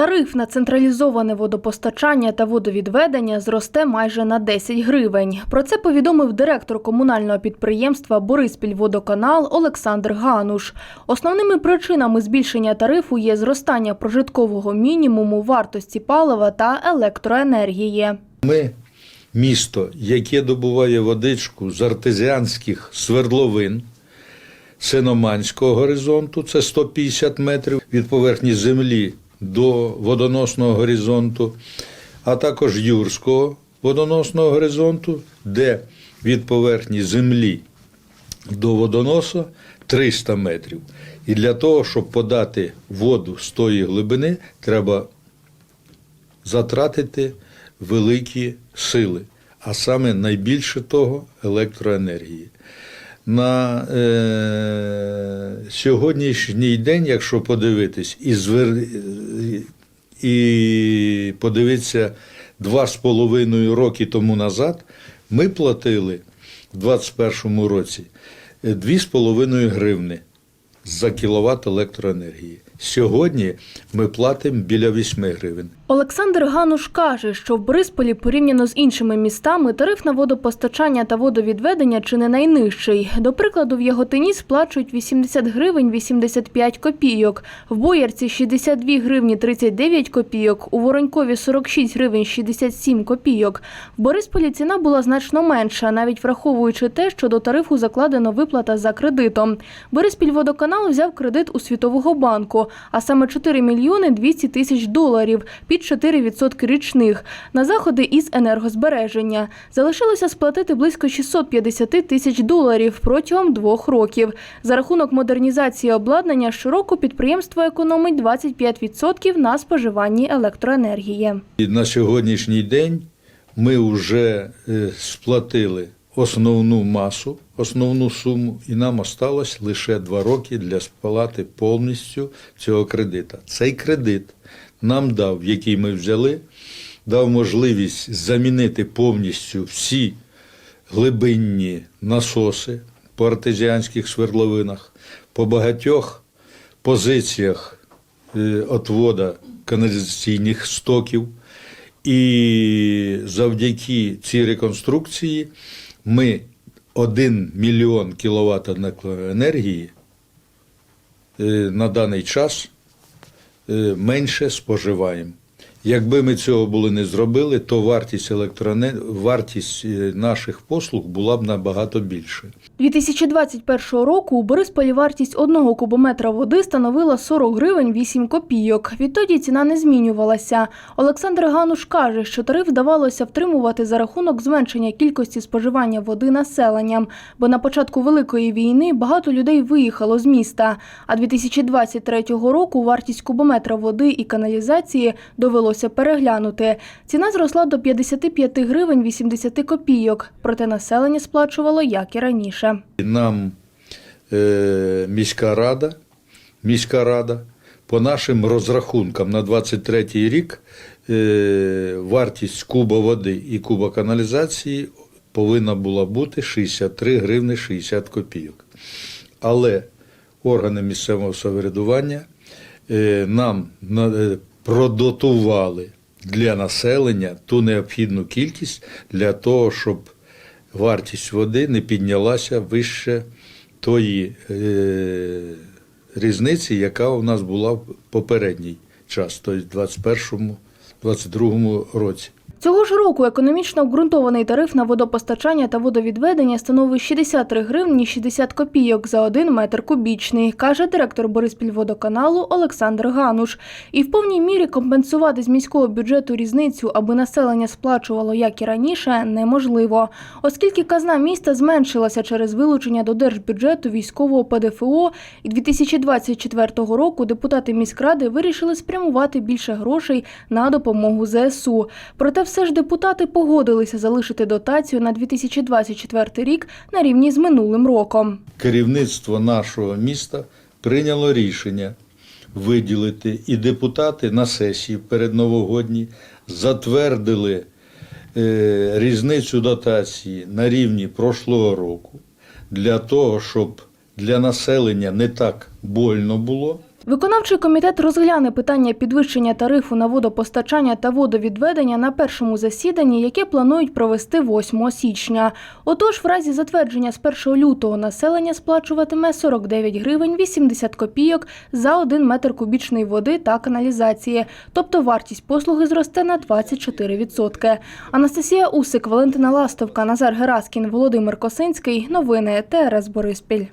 Тариф на централізоване водопостачання та водовідведення зросте майже на 10 гривень. Про це повідомив директор комунального підприємства Бориспільводоканал Олександр Гануш. Основними причинами збільшення тарифу є зростання прожиткового мінімуму вартості палива та електроенергії. Ми місто, яке добуває водичку з артезіанських свердловин Синоманського горизонту, це 150 метрів від поверхні землі до водоносного горизонту, а також Юрського водоносного горизонту, де від поверхні землі до водоносу 300 метрів. І для того, щоб подати воду з тої глибини, треба затратити великі сили, а саме найбільше того електроенергії. На е, сьогоднішній день, якщо подивитись, і, звер... і подивитися два з половиною роки тому назад, ми платили в 2021 році 2,5 гривни за кіловат електроенергії. Сьогодні ми платимо біля 8 гривень. Олександр Гануш каже, що в Борисполі порівняно з іншими містами тариф на водопостачання та водовідведення чи не найнижчий. До прикладу, в Яготині сплачують 80 гривень 85 копійок, в Боярці 62 гривні 39 копійок, у Воронькові 46 гривень 67 копійок. В Борисполі ціна була значно менша, навіть враховуючи те, що до тарифу закладено виплата за кредитом. Бориспільводоканал взяв кредит у Світового банку, а саме 4 мільйони 200 тисяч доларів під 4% річних на заходи із енергозбереження. Залишилося сплатити близько 650 тисяч доларів протягом двох років. За рахунок модернізації обладнання щороку підприємство економить 25% на споживанні електроенергії. На сьогоднішній день ми вже е, сплатили основну масу, основну суму, і нам осталось лише два роки для сплати повністю цього кредита. Цей кредит нам дав, який ми взяли, дав можливість замінити повністю всі глибинні насоси по артезіанських свердловинах, по багатьох позиціях е, отвода каналізаційних стоків. І завдяки цій реконструкції ми 1 мільйон кіловат енергії е, на даний час е, менше споживаємо. Якби ми цього були не зробили, то вартість електроне... вартість е, наших послуг була б набагато більше. 2021 року у Борисполі вартість одного кубометра води становила 40 гривень 8 копійок. Відтоді ціна не змінювалася. Олександр Гануш каже, що тариф вдавалося втримувати за рахунок зменшення кількості споживання води населенням, бо на початку Великої війни багато людей виїхало з міста. А 2023 року вартість кубометра води і каналізації довелося переглянути. Ціна зросла до 55 гривень 80 копійок, проте населення сплачувало як і раніше. Нам е, міська рада, міська рада по нашим розрахункам на 23 рік е, вартість куба води і куба каналізації повинна була бути 63 гривни 60 копійок. Але органи місцевого самоврядування е, нам на- е, продотували для населення ту необхідну кількість для того, щоб вартість води не піднялася вище тої е, різниці, яка у нас була в попередній час, тобто в 2021-2022 році. Цього ж року економічно обґрунтований тариф на водопостачання та водовідведення становить 63 гривні 60 копійок за один метр кубічний, каже директор Бориспільводоканалу Олександр Гануш. І в повній мірі компенсувати з міського бюджету різницю, аби населення сплачувало як і раніше, неможливо, оскільки казна міста зменшилася через вилучення до держбюджету військового ПДФО, і 2024 року депутати міськради вирішили спрямувати більше грошей на допомогу ЗСУ. Проте все ж депутати погодилися залишити дотацію на 2024 рік на рівні з минулим роком. Керівництво нашого міста прийняло рішення виділити, і депутати на сесії передновогодній затвердили е, різницю дотації на рівні прошлого року для того, щоб для населення не так больно було Виконавчий комітет розгляне питання підвищення тарифу на водопостачання та водовідведення на першому засіданні, яке планують провести 8 січня. Отож, в разі затвердження з 1 лютого населення сплачуватиме 49 гривень 80 копійок за 1 метр кубічної води та каналізації, тобто вартість послуги зросте на 24%. Анастасія Усик, Валентина Ластовка, Назар Гераскін, Володимир Косинський. Новини ТРС Бориспіль.